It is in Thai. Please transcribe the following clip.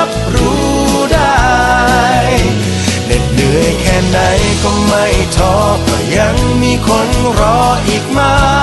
ับ ไหนก็ไม่ท้อเพราะยังมีคนรออีกมาก